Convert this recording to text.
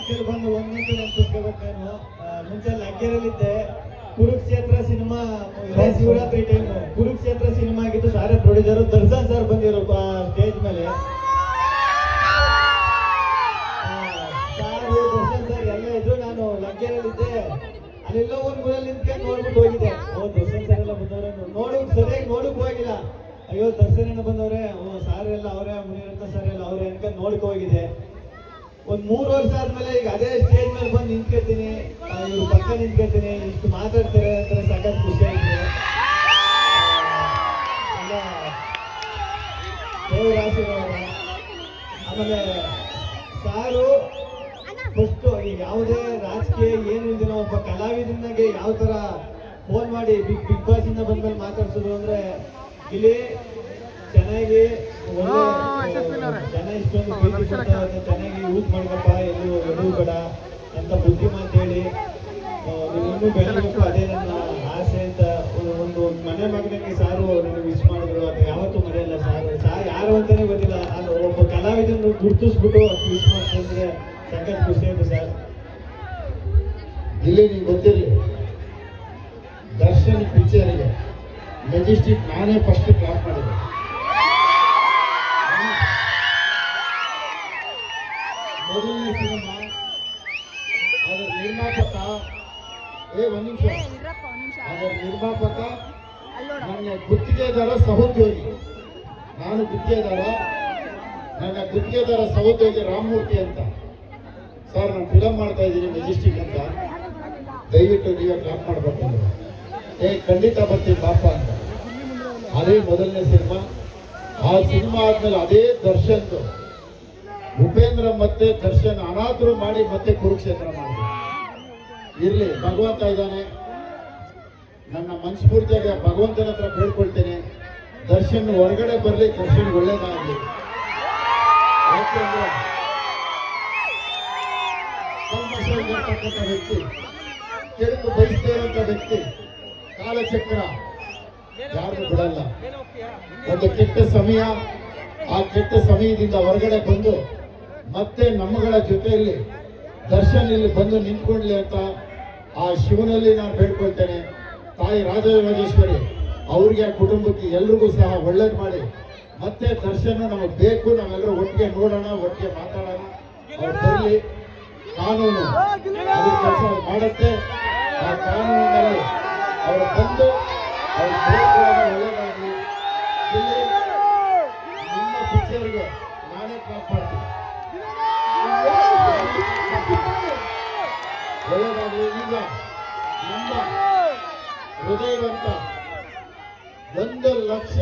ಲಿಂಕಲ್ಲಿ ಬಂದು ಒಂದ್ ನಿಮಿಷ ನೆನಪಿಸ್ಕೋಬೇಕು ನಾನು ಮುಂಚೆ ಲಗ್ಗೆರಲ್ಲಿದ್ದೆ. ಕುರುಕ್ಷೇತ್ರ ಸಿನಿಮಾ ಶಿವರಾತ್ರಿ ಕುರುಕ್ಷೇತ್ರ ಸಿನಿಮಾ ಆಗಿದ್ದು ಸಾರೆ ಪ್ರೊಡ್ಯೂಸರ್ ದರ್ಶನ್ ಸರ್ ಬಂದಿರು ಸ್ಟೇಜ್ ಮೇಲೆ. ಸಾರು ದರ್ಶನ್ ಸರ್ ಎಲ್ಲ ಇದ್ರು ನಾನು ಲಗ್ಗೆರಲ್ಲಿದ್ದೆ. ಅಲ್ಲೆಲ್ಲ ಒಂದು ಊರಲ್ಲಿ ನಿಂತ್ಕೊಂಡು ನೋಡ್ಬಿಟ್ಟು ಹೋಗಿದ್ದೆ. ಓ ದರ್ಶನ್ ಸರ್ ಎಲ್ಲ ಬಂದವ್ರೆ ನೋಡು ಸರಿಯಾಗಿ ನೋಡಕ್ ಹೋಗಿಲ್ಲ. ಅಯ್ಯೋ, ದರ್ಶನ್ ಬಂದವ್ರೆ. ಓ ಸಾರ್ ಎಲ್ಲ ಅವರೇ ಮುನಿರತ್ನ ಸರ್ ಎಲ್ಲ ಅವ್ರೆ ಅನ್ಕೊಂಡು ನೋಡಕ್ ಹೋಗಿದೆ ಒಂದ್ ಮೂರು ವರ್ಷ ಆದ್ಮೇಲೆ ಈಗ ಅದೇ ಸ್ಟೇಜ್ ಮೇಲೆ ಬಂದು ನಿಂತ್ಕೊತೀನಿ ಇವ್ರ ಪಕ್ಕ ನಿಂತ್ಕೊತೀನಿ ಇಷ್ಟು ಮಾತಾಡ್ತಾರೆ ಅಂತ ಸಾಕಷ್ಟು ಖುಷಿ ಆಗಿದೆ. ಆಮೇಲೆ ಸಾರು ಫಸ್ಟ್ ಯಾವುದೇ ರಾಜಕೀಯ ಏನು ಇಲ್ದಿರೋ ಒಬ್ಬ ಕಲಾವಿದನಿಗೆ ಯಾವ ತರ ಫೋನ್ ಮಾಡಿ ಬಿಗ್ ಬಿಗ್ ಬಾಸ್ ಇಂದ ಬಂದ್ಮೇಲೆ ಮಾತಾಡ್ಸೋದು ಅಂದ್ರೆ ಇಲ್ಲಿ ಇಷ್ಟೊಂದು ಪ್ರೀತಿ ಕೊಡ್ತಾ ಇದ್ದಾರೆ, ಚೆನ್ನಾಗಿ ಯೂಸ್ ಮಾಡ್ಕಪ್ಪ ಎಲ್ಲೂ ಬೇಡ ಅಂತ ಬುದ್ಧಿ ಮಾತು ಹೇಳಿ ಆ, ನೀನು ಅದೇ ನನ್ನ ಆಸೆ ಅಂತ ಒಂದು ಮನೆ ಮಗನಿಗೆ ಸಾರು ನನಗೆ ವಿಶ್ ಮಾಡಿದ್ರು ಅದು ಯಾವತ್ತೂ ಮರೆಯಲ್ಲ ಸಾರು. ಸಾರು ಯಾರು ಅಂತಲೇ ಗೊತ್ತಿಲ್ಲ ಅದು ಒಬ್ಬ ಕಲಾವಿದನ್ನು ಗುರುತಿಸ್ಬಿಟ್ಟು ವಿಶ್ ಮಾಡ್ತಂದ್ರೆ ಸಖತ್ ಖುಷಿ ಆಯ್ತು ಸರ್. ಇಲ್ಲಿ ನೀವು ಗೊತ್ತಿರಲಿ ದರ್ಶನ್ ಪಿಕ್ಚರಿಗೆ ಮೆಜೆಸ್ಟಿಕ್ ನಾನೇ ಫಸ್ಟ್ ಕ್ಲಾಪ್ ಮಾಡಿದೆ ಸಿನಿಮಾ ಅದರ ನಿರ್ಮಾಪಕ ಏ ಒಂದು ನಿಮಿಷ ಅದರ ನಿರ್ಮಾಪಕ ನನ್ನ ಗುತ್ತಿಗೆದಾರ ಸಹೋದ್ಯೋಗಿ ನಾನು ಗುತ್ತಿಗೆದಾರ ನನ್ನ ಗುತ್ತಿಗೆದಾರ ಸಹೋದ್ಯೋಗಿ ರಾಮಮೂರ್ತಿ ಅಂತ ಸರ್ ನಾನು ಫಿಲಮ್ ಮಾಡ್ತಾ ಇದ್ದೀನಿ ಮೆಜೆಸ್ಟಿಕ್ ಅಂತ ದಯವಿಟ್ಟು ನೀವೇ ಕ್ಲಾಪ್ ಮಾಡ್ಬೇಕು ಏ ಖಂಡಿತ ಬರ್ತೀನಿ ಪಾಪ ಅಂತ ಅದೇ ಮೊದಲನೇ ಸಿನಿಮಾ ಆ ಸಿನಿಮಾ ಆದ್ಮೇಲೆ ಅದೇ ದರ್ಶನ್ದು ಉಪೇಂದ್ರ ಮತ್ತೆ ದರ್ಶನ್ ಅನಾಥರು ಮಾಡಿ ಮತ್ತೆ ಕುರುಕ್ಷೇತ್ರ ಮಾಡಿದ್ರು. ಇರ್ಲಿ, ಭಗವಂತ ಇದ್ದಾನೆ. ನನ್ನ ಮನಸ್ಫೂರ್ತಿಯಾಗಿ ಭಗವಂತನ ಹತ್ರ ಬೇಡ್ಕೊಳ್ತೇನೆ. ದರ್ಶನ್ ಹೊರಗಡೆ ಬರಲಿ, ದರ್ಶನ್ ಒಳ್ಳೇದಾಗಲಿ. ವ್ಯಕ್ತಿ ಕೆಳಕು ಬಯಸದೇ ಇರುವಂತ ವ್ಯಕ್ತಿ, ಕಾಲಚಕ್ರ ಯಾರು ಬಿಡಲ್ಲ. ಒಂದು ಕೆಟ್ಟ ಸಮಯ, ಆ ಕೆಟ್ಟ ಸಮಯದಿಂದ ಹೊರಗಡೆ ಬಂದು ಮತ್ತೆ ನಮ್ಮಗಳ ಜೊತೆಯಲ್ಲಿ ದರ್ಶನ ಇಲ್ಲಿ ಬಂದು ನಿಂತ್ಕೊಡ್ಲಿ ಅಂತ ಆ ಶಿವನಲ್ಲಿ ನಾನು ಬೇಡ್ಕೊಳ್ತೇನೆ. ತಾಯಿ ರಾಜರಾಜೇಶ್ವರಿ ಅವ್ರಿಗೆ, ಆ ಕುಟುಂಬಕ್ಕೆ ಎಲ್ರಿಗೂ ಸಹ ಒಳ್ಳೇದು ಮಾಡಿ. ಮತ್ತೆ ದರ್ಶನ ನಮಗೆ ಬೇಕು, ನಾವೆಲ್ಲರೂ ಒಟ್ಟಿಗೆ ನೋಡೋಣ, ಒಟ್ಟಿಗೆ ಮಾತಾಡೋಣ. ಅವ್ರು ಬರಲಿ. ಕಾನೂನು ಕೆಲಸ ಮಾಡುತ್ತೆ. ಆ ಕಾನೂನಿನಲ್ಲಿ ಅವರು ಬಂದು ಅವ್ರ ಒಳ್ಳೇದಾಗಲಿ. ಇಲ್ಲಿ ನಿಮ್ಮ ಪಿಕ್ಚರ್ಗೆ ನಾನೇ ಕ್ಲಾಪ್ ಮಾಡ್ತೀನಿ. ಒಳ್ಳೇದಾಗಲಿ ಈಗ. ನಮ್ಮ ಹೃದಯವಂತ ಒಂದು ಲಕ್ಷ